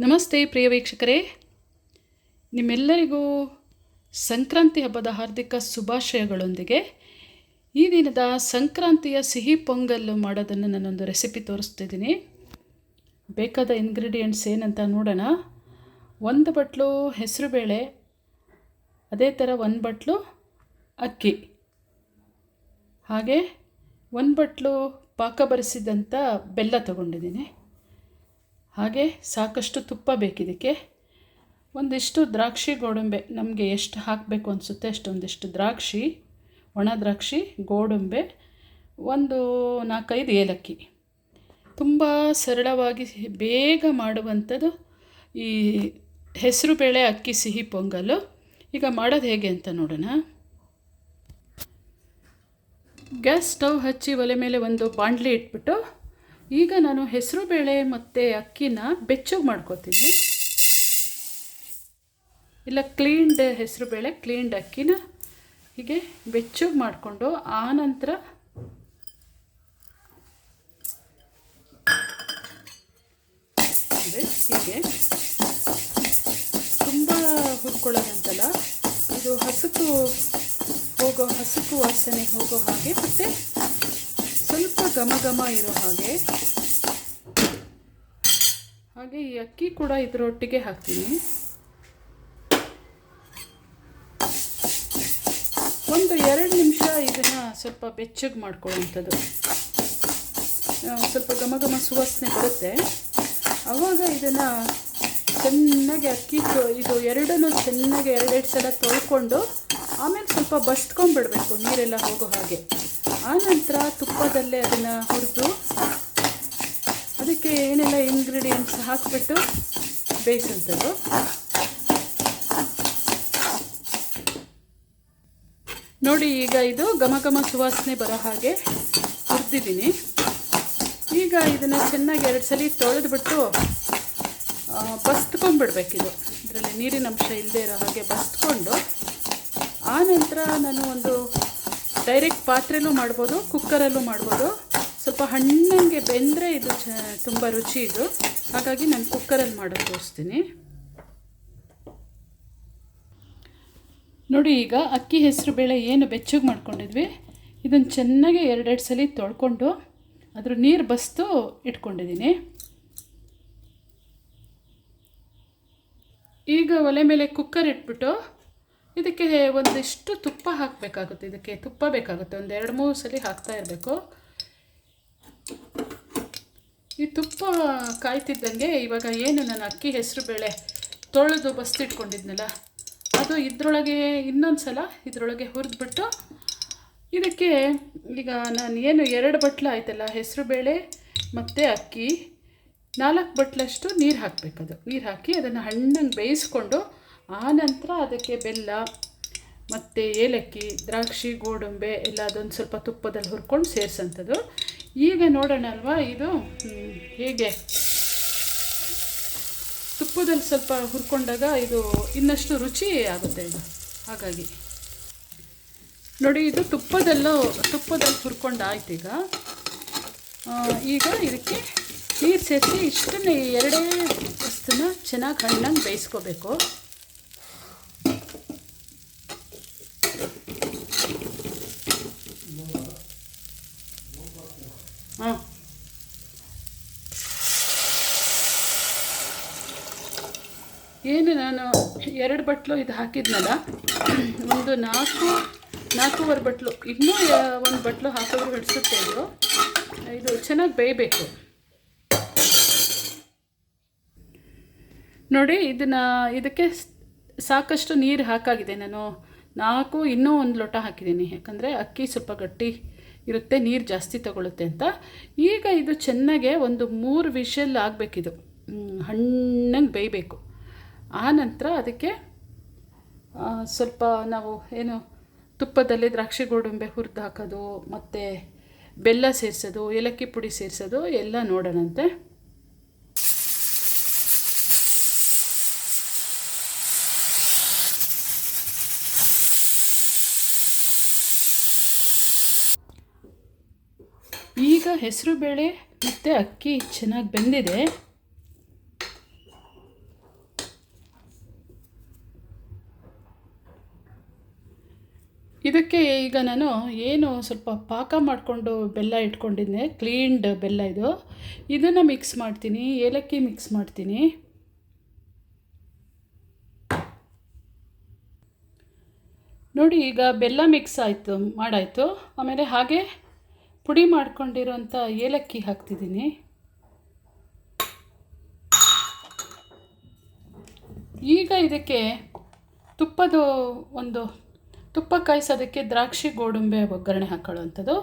ನಮಸ್ತೆ ಪ್ರಿಯ ವೀಕ್ಷಕರೇ. ನಿಮ್ಮೆಲ್ಲರಿಗೂ ಸಂಕ್ರಾಂತಿ ಹಬ್ಬದ ಹಾರ್ದಿಕ ಶುಭಾಶಯಗಳೊಂದಿಗೆ ಈ ದಿನದ ಸಂಕ್ರಾಂತಿಯ ಸಿಹಿ ಪೊಂಗಲ್ಲು ಮಾಡೋದನ್ನು ನಾನೊಂದು ರೆಸಿಪಿ ತೋರಿಸ್ತಿದ್ದೀನಿ. ಬೇಕಾದ ಇಂಗ್ರೀಡಿಯೆಂಟ್ಸ್ ಏನಂತ ನೋಡೋಣ. ಒಂದು ಬಟ್ಲು ಹೆಸರುಬೇಳೆ ಅದೇ ಥರ ಒಂದು ಬಟ್ಲು ಅಕ್ಕಿ. ಹಾಗೆ ಒಂದು ಬಟ್ಲು ಪಾಕ ಬರೆಸಿದಂಥ ಬೆಲ್ಲ ತಗೊಂಡಿದ್ದೀನಿ. ಹಾಗೆ ಸಾಕಷ್ಟು ತುಪ್ಪ ಬೇಕಿದಕ್ಕೆ. ಒಂದಿಷ್ಟು ದ್ರಾಕ್ಷಿ ಗೋಡಂಬೆ ನಮಗೆ ಎಷ್ಟು ಹಾಕಬೇಕು ಅನಿಸುತ್ತೆ ಅಷ್ಟೊಂದಿಷ್ಟು ದ್ರಾಕ್ಷಿ, ಒಣ ದ್ರಾಕ್ಷಿ, ಗೋಡಂಬೆ, ಒಂದು ನಾಲ್ಕೈದು ಏಲಕ್ಕಿ. ತುಂಬ ಸರಳವಾಗಿ ಬೇಗ ಮಾಡುವಂಥದ್ದು ಈ ಹೆಸರುಬೇಳೆ ಅಕ್ಕಿ, ಸಿಹಿ ಪೊಂಗಲ್ಲು ಈಗ ಮಾಡೋದು ಹೇಗೆ ಅಂತ ನೋಡೋಣ. ಗ್ಯಾಸ್ ಸ್ಟವ್ ಹಚ್ಚಿ ಒಲೆ ಮೇಲೆ ಒಂದು ಬಾಣಲಿ ಇಟ್ಬಿಟ್ಟು ಈಗ ನಾನು ಹೆಸರು ಬೇಳೆ ಮತ್ತು ಅಕ್ಕಿನ ಬೆಚ್ಚಗೆ ಮಾಡ್ಕೋತೀನಿ. ಇಲ್ಲ ಕ್ಲೀನ್ಡ್ ಹೆಸರು ಬೇಳೆ ಕ್ಲೀನ್ಡ್ ಅಕ್ಕಿನ ಹೀಗೆ ಬೆಚ್ಚಗೆ ಮಾಡಿಕೊಂಡು ಆನಂತರ ಅಂದರೆ ಹೀಗೆ ತುಂಬ ಹುರ್ಕೊಳ್ಳೋದಂತಲ್ಲ ಇದು ಹಸುಕು ಹೋಗೋ ಹಸುಕು ವಾಸನೆ ಹೋಗೋ ಹಾಗೆ ಮತ್ತು ಘಮ ಘಮ ಇರೋ ಹಾಗೆ. ಹಾಗೆ ಈ ಅಕ್ಕಿ ಕೂಡ ಇದರೊಟ್ಟಿಗೆ ಹಾಕ್ತೀನಿ. ಒಂದು ಎರಡು ನಿಮಿಷ ಇದನ್ನು ಸ್ವಲ್ಪ ಬೆಚ್ಚಗೆ ಮಾಡ್ಕೊಳ್ಳೋವಂಥದ್ದು. ಸ್ವಲ್ಪ ಘಮ ಘಮ ಸುವಾಸನೆ ಬರುತ್ತೆ. ಆವಾಗ ಇದನ್ನು ಚೆನ್ನಾಗಿ ಅಕ್ಕಿ ಇದು ಎರಡನ್ನೂ ಚೆನ್ನಾಗಿ ಎರಡೆರಡು ಸಲ ತೊಳ್ಕೊಂಡು ಆಮೇಲೆ ಸ್ವಲ್ಪ ಬಸ್ಕೊಂಡ್ಬಿಡ್ಬೇಕು ನೀರೆಲ್ಲ ಹೋಗೋ ಹಾಗೆ. ಆನಂತರ ತುಪ್ಪದಲ್ಲೇ ಅದನ್ನು ಹುರಿದು ಅದಕ್ಕೆ ಏನೆಲ್ಲ ಇಂಗ್ರೀಡಿಯೆಂಟ್ಸ್ ಹಾಕಿಬಿಟ್ಟು ಬೇಯಿಸೋಂಥದ್ದು ನೋಡಿ ಈಗ ಇದು ಘಮ ಘಮ ಸುವಾಸನೆ ಬರೋ ಹಾಗೆ ಹುರಿದಿದ್ದೀನಿ. ಈಗ ಇದನ್ನು ಚೆನ್ನಾಗಿ ಎರಡು ಸಲ ತೊಳೆದ್ಬಿಟ್ಟು ಬಸ್ತ್ಕೊಂಡ್ಬಿಡ್ಬೇಕಿದು. ಇದರಲ್ಲಿ ನೀರಿನಂಶ ಇಲ್ಲದೆ ಇರೋ ಹಾಗೆ ಬಸ್ತ್ಕೊಂಡು ಆನಂತರ ನಾನು ಒಂದು ಡೈರೆಕ್ಟ್ ಪಾತ್ರೆಲೂ ಮಾಡ್ಬೋದು, ಕುಕ್ಕರಲ್ಲೂ ಮಾಡ್ಬೋದು. ಸ್ವಲ್ಪ ಹಣ್ಣಂಗೆ ಬೆಂದರೆ ಇದು ಚ, ತುಂಬ ರುಚಿ ಇದು. ಹಾಗಾಗಿ ನಾನು ಕುಕ್ಕರಲ್ಲಿ ಮಾಡೋದು ತೋರಿಸ್ತೀನಿ. ನೋಡಿ ಈಗ ಅಕ್ಕಿ ಹೆಸರು ಬೇಳೆ ಏನು ಬೆಚ್ಚಗೆ ಮಾಡ್ಕೊಂಡಿದ್ವಿ. ಇದನ್ನು ಚೆನ್ನಾಗಿ ಎರಡೆರಡು ಸಲ ತೊಳ್ಕೊಂಡು ಅದ್ರ ನೀರು ಬಸ್ತು ಇಟ್ಕೊಂಡಿದ್ದೀನಿ. ಈಗ ಒಲೆ ಮೇಲೆ ಕುಕ್ಕರ್ ಇಟ್ಬಿಟ್ಟು ಇದಕ್ಕೆ ಒಂದಿಷ್ಟು ತುಪ್ಪ ಹಾಕಬೇಕಾಗುತ್ತೆ. ಇದಕ್ಕೆ ತುಪ್ಪ ಬೇಕಾಗುತ್ತೆ. ಒಂದು ಎರಡು, ಮೂರು ಸಲ ಹಾಕ್ತಾ ಇರಬೇಕು. ಈ ತುಪ್ಪ ಕಾಯ್ತಿದ್ದಂಗೆ ಇವಾಗ ಏನು ನಾನು ಅಕ್ಕಿ ಹೆಸರು ಬೇಳೆ ತೊಳೆದು ಬಸ್ತಿಟ್ಕೊಂಡಿದ್ನಲ್ಲ, ಅದು ಇದರೊಳಗೆ ಇನ್ನೊಂದು ಸಲ ಇದರೊಳಗೆ ಹುರಿದ್ಬಿಟ್ಟು ಇದಕ್ಕೆ ಈಗ ನಾನು ಏನು ಎರಡು ಬಟ್ಲು ಆಯ್ತಲ್ಲ, ಹೆಸರು ಬೇಳೆ ಮತ್ತು ಅಕ್ಕಿ, ನಾಲ್ಕು ಬಟ್ಲಷ್ಟು ನೀರು ಹಾಕಬೇಕದು ನೀರು ಹಾಕಿ ಅದನ್ನು ಹಣ್ಣಂಗೆ ಬೇಯಿಸ್ಕೊಂಡು ಆನಂತರ ಅದಕ್ಕೆ ಬೆಲ್ಲ, ಮತ್ತು ಏಲಕ್ಕಿ, ದ್ರಾಕ್ಷಿ, ಗೋಡಂಬೆ ಎಲ್ಲ ಅದೊಂದು ಸ್ವಲ್ಪ ತುಪ್ಪದಲ್ಲಿ ಹುರ್ಕೊಂಡು ಸೇರಿಸೋಂಥದ್ದು. ಈಗ ನೋಡೋಣ ಅಲ್ವಾ ಇದು ಹೇಗೆ? ತುಪ್ಪದಲ್ಲಿ ಸ್ವಲ್ಪ ಹುರ್ಕೊಂಡಾಗ ಇದು ಇನ್ನಷ್ಟು ರುಚಿ ಆಗುತ್ತೆ ಇದು. ಹಾಗಾಗಿ. ನೋಡಿ, ಇದು ತುಪ್ಪದಲ್ಲೂ, ತುಪ್ಪದಲ್ಲಿ ಹುರ್ಕೊಂಡು ಆಯ್ತು ಈಗ. ಈಗ ಇದಕ್ಕೆ ನೀರು ಸೇರಿಸಿ ಇಷ್ಟನ್ನೇ ಎರಡೇ ವಸ್ತುನ ಚೆನ್ನಾಗಿ ಹಣ್ಣಂಗೆ ಬೇಯಿಸ್ಕೋಬೇಕು. ಏನು ನಾನು ಎರಡು ಬಟ್ಲು ಇದು ಹಾಕಿದ್ನಲ್ಲ, ಒಂದು ನಾಲ್ಕು, ನಾಲ್ಕೂವರೆ ಬಟ್ಲು, ಇನ್ನೂ ಒಂದು ಬಟ್ಲು ಹಾಕಿದ್ರು ಹಿಡಿಸುತ್ತೆ ಇದು. ಇದು ಚೆನ್ನಾಗಿ ಬೇಯಬೇಕು. ನೋಡಿ, ಇದನ್ನು, ಇದಕ್ಕೆ ಸಾಕಷ್ಟು ನೀರು ಹಾಕಾಗಿದೆ ನಾನು. ನಾಲ್ಕು, ಇನ್ನೂ ಒಂದು ಲೋಟ ಹಾಕಿದ್ದೀನಿ. ಯಾಕಂದರೆ ಅಕ್ಕಿ ಸ್ವಲ್ಪ ಗಟ್ಟಿ ಇರುತ್ತೆ, ನೀರು ಜಾಸ್ತಿ ತಗೊಳುತ್ತೆ ಅಂತ. ಈಗ ಇದು ಚೆನ್ನಾಗೆ ಒಂದು ಮೂರು ವಿಷಲ್ ಆಗಬೇಕಿದು. ಹಣ್ಣಂಗೆ ಬೇಯಬೇಕು. ಆ ನಂತರ ಅದಕ್ಕೆ ಸ್ವಲ್ಪ ನಾವು ಏನು ತುಪ್ಪದಲ್ಲಿ ದ್ರಾಕ್ಷಿ ಗೋಡಂಬೆ ಹುರಿದು ಹಾಕೋದು, ಮತ್ತು ಬೆಲ್ಲ ಸೇರಿಸೋದು, ಏಲಕ್ಕಿ ಪುಡಿ ಸೇರಿಸೋದು, ಎಲ್ಲ ನೋಡೋಣಂತೆ. ಈಗ ಹೆಸರು ಬೇಳೆ ಮತ್ತು ಅಕ್ಕಿ ಚೆನ್ನಾಗಿ ಬೆಂದಿದೆ. ಇದಕ್ಕೆ ಈಗ ನಾನು ಏನು ಸ್ವಲ್ಪ ಪಾಕ ಮಾಡಿಕೊಂಡು ಬೆಲ್ಲ ಇಟ್ಕೊಂಡಿದ್ದೆ ಕ್ಲೀನ್ಡ್ ಬೆಲ್ಲ ಇದು. ಇದನ್ನು ಮಿಕ್ಸ್ ಮಾಡ್ತೀನಿ, ಏಲಕ್ಕಿ ಮಿಕ್ಸ್ ಮಾಡ್ತೀನಿ. ನೋಡಿ, ಈಗ ಬೆಲ್ಲ ಮಿಕ್ಸ್ ಆಯಿತು, ಮಾಡಾಯಿತು. ಆಮೇಲೆ ಹಾಗೆ ಪುಡಿ ಮಾಡ್ಕೊಂಡಿರೋಂಥ ಏಲಕ್ಕಿ ಹಾಕ್ತಿದ್ದೀನಿ. ಈಗ ಇದಕ್ಕೆ ತುಪ್ಪದ ಒಂದು ತುಪ್ಪ ಕಾಯಿಸೋದಕ್ಕೆ ದ್ರಾಕ್ಷಿ ಗೋಡಂಬೆ ಒಗ್ಗರಣೆ ಹಾಕೊಳ್ಳೋವಂಥದ್ದು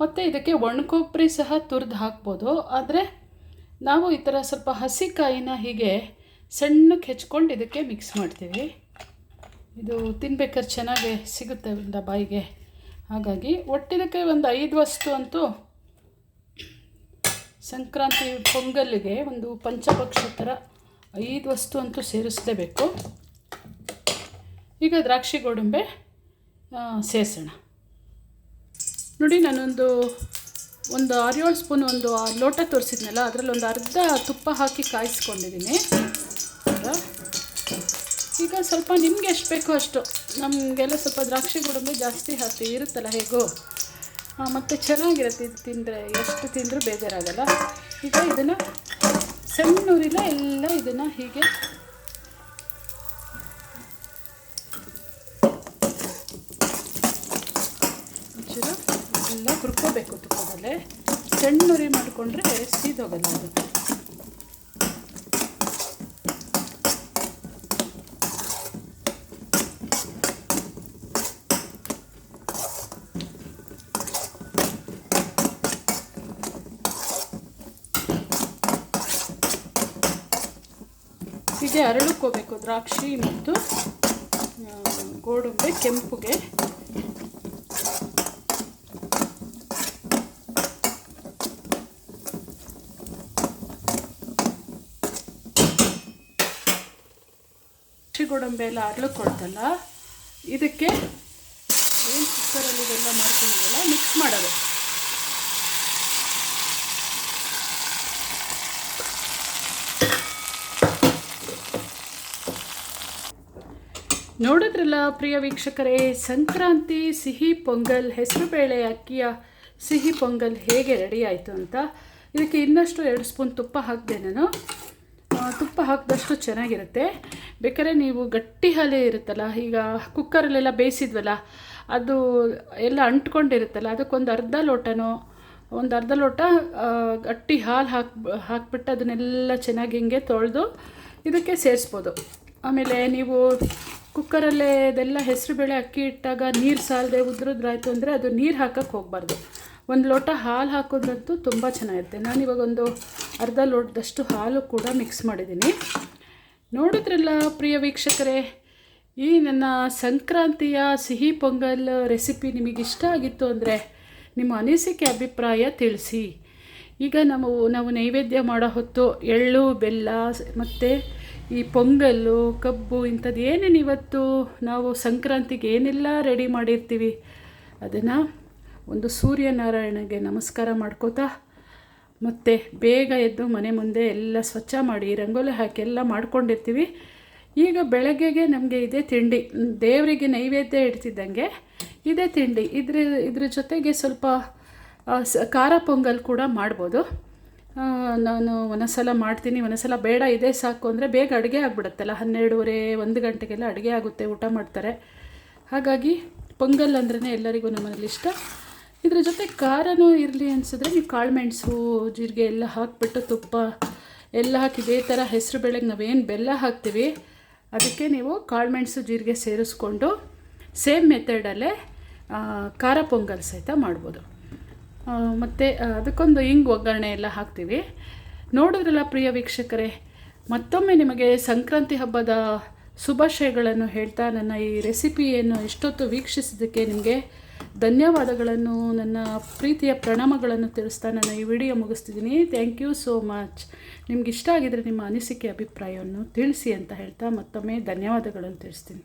ಮತ್ತು ಇದಕ್ಕೆ ಒಣಕೊಬ್ಬರಿ ಸಹ ತುರಿದು ಹಾಕ್ಬೋದು. ಆದರೆ ನಾವು ಈ ಥರ ಸ್ವಲ್ಪ ಹಸಿ ಕಾಯಿನ ಹೀಗೆ ಸಣ್ಣಕ್ಕೆ ಹೆಚ್ಕೊಂಡು ಇದಕ್ಕೆ ಮಿಕ್ಸ್ ಮಾಡ್ತೀವಿ. ಇದು ತಿನ್ಬೇಕಾದ್ರೆ ಚೆನ್ನಾಗಿ ಸಿಗುತ್ತೆ ಇಲ್ಲ ಬಾಯಿಗೆ. ಹಾಗಾಗಿ ಒಟ್ಟಿದಕ್ಕೆ ಒಂದು ಐದು ವಸ್ತು ಅಂತೂ ಸಂಕ್ರಾಂತಿ ಪೊಂಗಲ್ಲಿಗೆ ಒಂದು ಪಂಚಭಕ್ಷ ಥರ ಐದು ವಸ್ತು ಅಂತೂ ಸೇರಿಸಲೇಬೇಕು. ಈಗ ದ್ರಾಕ್ಷಿ ಗೋಡಂಬೆ ಸೇರಿಸೋಣ ನೋಡಿ, ನಾನೊಂದು ಒಂದು ಆರೇಳು ಸ್ಪೂನ್ ಒಂದು ಲೋಟ ತೋರಿಸಿದ್ನಲ್ಲ ಅದರಲ್ಲಿ ಒಂದು ಅರ್ಧ ತುಪ್ಪ ಹಾಕಿ ಕಾಯಿಸ್ಕೊಂಡಿದ್ದೀನಿ. ಈಗ ಸ್ವಲ್ಪ ನಿಮ್ಗೆ ಎಷ್ಟು ಬೇಕೋ ಅಷ್ಟು. ನಮಗೆಲ್ಲ ಸ್ವಲ್ಪ ದ್ರಾಕ್ಷಿ ಗೋಡಂಬಿ ಜಾಸ್ತಿ ಹಾಕಿ ಇರುತ್ತಲ್ಲ, ಹೇಗೋ? ಮತ್ತು ಚೆನ್ನಾಗಿರುತ್ತೆ ಇದು ತಿಂದರೆ. ಎಷ್ಟು ತಿಂದರೂ ಬೇಜಾರಾಗಲ್ಲ. ಈಗ ಇದನ್ನು ಸಣ್ಣೂರಿಲ್ಲ, ಎಲ್ಲ ಇದನ್ನು ಹೀಗೆ ಒಂಚೂರು ಎಲ್ಲ ಹುರ್ಕೋಬೇಕು ತುಪ್ಪದಲ್ಲೇ. ಸಣ್ಣುರಿ ಮಾಡಿಕೊಂಡ್ರೆ ಸೀದೋಗಲ್ಲ ಅದು. ಹೀಗೆ ಅರಳುಕೋಬೇಕು ದ್ರಾಕ್ಷಿ ಮತ್ತು ಗೋಡಂಬೆ ಕೆಂಪುಗೆ. ದ್ರಾಕ್ಷಿ ಗೋಡಂಬೆ ಎಲ್ಲ ಅರಳುಕೊಳ್ತಲ್ಲ ಇದಕ್ಕೆ ಏನು ಕುಕ್ಕರಲ್ಲಿ ಇದೆಲ್ಲ ಮಾಡ್ಕೊಂಡಿದ್ದಲ್ಲ ಮಿಕ್ಸ್ ಮಾಡೋದು. ನೋಡಿದ್ರಲ್ಲ ಪ್ರಿಯ ವೀಕ್ಷಕರೇ, ಸಂಕ್ರಾಂತಿ ಸಿಹಿ ಪೊಂಗಲ್ ಹೆಸರುಬೇಳೆ ಅಕ್ಕಿಯ ಸಿಹಿ ಪೊಂಗಲ್ ಹೇಗೆ ರೆಡಿ ಆಯಿತು ಅಂತ. ಇದಕ್ಕೆ ಇನ್ನಷ್ಟು ಎರಡು ಸ್ಪೂನ್ ತುಪ್ಪ ಹಾಕಿದೆ ನಾನು. ತುಪ್ಪ ಹಾಕಿದಷ್ಟು ಚೆನ್ನಾಗಿರುತ್ತೆ. ಬೇಕಾದ್ರೆ ನೀವು ಗಟ್ಟಿ ಹಾಲೇ ಇರುತ್ತಲ್ಲ, ಈಗ ಕುಕ್ಕರಲ್ಲೆಲ್ಲ ಬೇಯಿಸಿದ್ವಲ್ಲ, ಅದು ಎಲ್ಲ ಅಂಟ್ಕೊಂಡಿರುತ್ತಲ್ಲ, ಅದಕ್ಕೊಂದು ಅರ್ಧ ಲೋಟನೋ, ಒಂದು ಅರ್ಧ ಲೋಟ ಗಟ್ಟಿ ಹಾಲು ಹಾಕಿ, ಹಾಕ್ಬಿಟ್ಟು ಅದನ್ನೆಲ್ಲ ಚೆನ್ನಾಗಿ ಹಿಂಗೆ ತೊಳೆದು ಇದಕ್ಕೆ ಸೇರಿಸ್ಬೋದು. ಆಮೇಲೆ ನೀವು ಕುಕ್ಕರಲ್ಲೇ ಇದೆಲ್ಲ ಹೆಸರುಬೇಳೆ ಅಕ್ಕಿ ಇಟ್ಟಾಗ ನೀರು ಸಾಲದೆ ಉದ್ರದ್ರಾಯ್ತು ಅಂದರೆ ಅದು ನೀರು ಹಾಕಕ್ಕೆ ಹೋಗಬಾರ್ದು. ಒಂದು ಲೋಟ ಹಾಲು ಹಾಕೋದಂತೂ ತುಂಬ ಚೆನ್ನಾಗಿರುತ್ತೆ. ನಾನಿವಾಗ ಒಂದು ಅರ್ಧ ಲೋಟದಷ್ಟು ಹಾಲು ಕೂಡ ಮಿಕ್ಸ್ ಮಾಡಿದ್ದೀನಿ. ನೋಡಿದ್ರಲ್ಲ ಪ್ರಿಯ ವೀಕ್ಷಕರೇ, ಈ ನನ್ನ ಸಂಕ್ರಾಂತಿಯ ಸಿಹಿ ಪೊಂಗಲ್ ರೆಸಿಪಿ ನಿಮಗೆ ಇಷ್ಟ ಆಗಿತ್ತು ಅಂದರೆ ನಿಮ್ಮ ಅನಿಸಿಕೆ ಅಭಿಪ್ರಾಯ ತಿಳಿಸಿ. ಈಗ ನಾವು ನಾವು ನೈವೇದ್ಯ ಮಾಡೋ ಹೊತ್ತು ಎಳ್ಳು, ಬೆಲ್ಲ ಮತ್ತು ಈ ಪೊಂಗಲ್ಲು, ಕಬ್ಬು ಇಂಥದ್ದು ಏನೇನು ಇವತ್ತು ನಾವು ಸಂಕ್ರಾಂತಿಗೆ ಏನೆಲ್ಲ ರೆಡಿ ಮಾಡಿರ್ತೀವಿ, ಅದನ್ನು ಒಂದು ಸೂರ್ಯನಾರಾಯಣಗೆ ನಮಸ್ಕಾರ ಮಾಡ್ಕೋತಾ, ಮತ್ತು ಬೇಗ ಎದ್ದು ಮನೆ ಮುಂದೆ ಎಲ್ಲ ಸ್ವಚ್ಛ ಮಾಡಿ, ರಂಗೋಲಿ ಹಾಕಿ ಎಲ್ಲ ಮಾಡ್ಕೊಂಡಿರ್ತೀವಿ. ಈಗ ಬೆಳಗ್ಗೆಗೆ ನಮಗೆ ಇದೇ ತಿಂಡಿ, ದೇವರಿಗೆ ನೈವೇದ್ಯ ಇಡ್ತಿದ್ದಂಗೆ ಇದೇ ತಿಂಡಿ. ಇದ್ರ ಇದ್ರ ಜೊತೆಗೆ ಸ್ವಲ್ಪ ಖಾರ ಪೊಂಗಲ್ ಕೂಡ ಮಾಡ್ಬೋದು. ನಾನು ಒಂದೊಂದ್ಸಲ ಮಾಡ್ತೀನಿ, ಒಂದೊಂದ್ಸಲ ಬೇಡ, ಇದೇ ಸಾಕು ಅಂದರೆ ಬೇಗ ಅಡುಗೆ ಆಗ್ಬಿಡುತ್ತಲ್ಲ. ಹನ್ನೆರಡೂವರೆ, ಒಂದು ಗಂಟೆಗೆಲ್ಲ ಅಡುಗೆ ಆಗುತ್ತೆ, ಊಟ ಮಾಡ್ತಾರೆ. ಹಾಗಾಗಿ ಪೊಂಗಲ್ ಅಂದ್ರೇ ಎಲ್ಲರಿಗೂ ನಮ್ಮಲ್ಲಿ ಇಷ್ಟ. ಇದ್ರ ಜೊತೆ ಖಾರನೂ ಇರಲಿ ಅನಿಸಿದ್ರೆ ನೀವು ಕಾಳುಮೆಣಸು ಜೀರಿಗೆ ಎಲ್ಲ ಹಾಕಿಬಿಟ್ಟು ತುಪ್ಪ ಎಲ್ಲ ಹಾಕಿ ಇದೇ ಥರ ಹೆಸರು ಬೇಳೆಗೆ ನಾವೇನು ಬೆಲ್ಲ ಹಾಕ್ತೀವಿ, ಅದಕ್ಕೆ ನೀವು ಕಾಳುಮೆಣಸು ಜೀರಿಗೆ ಸೇರಿಸ್ಕೊಂಡು ಸೇಮ್ ಮೆಥಡಲ್ಲೇ ಖಾರ ಪೊಂಗಲ್ ಸಹಿತ ಮಾಡ್ಬೋದು. ಮತ್ತು ಅದಕ್ಕೊಂದು ಹಿಂಗ್ ಒಗ್ಗರಣೆ ಎಲ್ಲ ಹಾಕ್ತೀವಿ. ನೋಡಿದ್ರಲ್ಲ ಪ್ರಿಯ ವೀಕ್ಷಕರೇ, ಮತ್ತೊಮ್ಮೆ ನಿಮಗೆ ಸಂಕ್ರಾಂತಿ ಹಬ್ಬದ ಶುಭಾಶಯಗಳನ್ನು ಹೇಳ್ತಾ ನನ್ನ ಈ ರೆಸಿಪಿಯನ್ನು ಎಷ್ಟೊತ್ತು ವೀಕ್ಷಿಸಿದ್ದಕ್ಕೆ ನಿಮಗೆ ಧನ್ಯವಾದಗಳನ್ನು, ನನ್ನ ಪ್ರೀತಿಯ ಪ್ರಣಾಮಗಳನ್ನು ತಿಳಿಸ್ತಾ ನಾನು ಈ ವಿಡಿಯೋ ಮುಗಿಸ್ತಿದ್ದೀನಿ. ಥ್ಯಾಂಕ್ ಯು ಸೋ ಮಚ್ ನಿಮ್ಗೆ ಇಷ್ಟ ಆಗಿದರೆ ನಿಮ್ಮ ಅನಿಸಿಕೆ, ಅಭಿಪ್ರಾಯವನ್ನು ತಿಳಿಸಿ ಅಂತ ಹೇಳ್ತಾ ಮತ್ತೊಮ್ಮೆ ಧನ್ಯವಾದಗಳನ್ನು ತಿಳಿಸ್ತೀನಿ.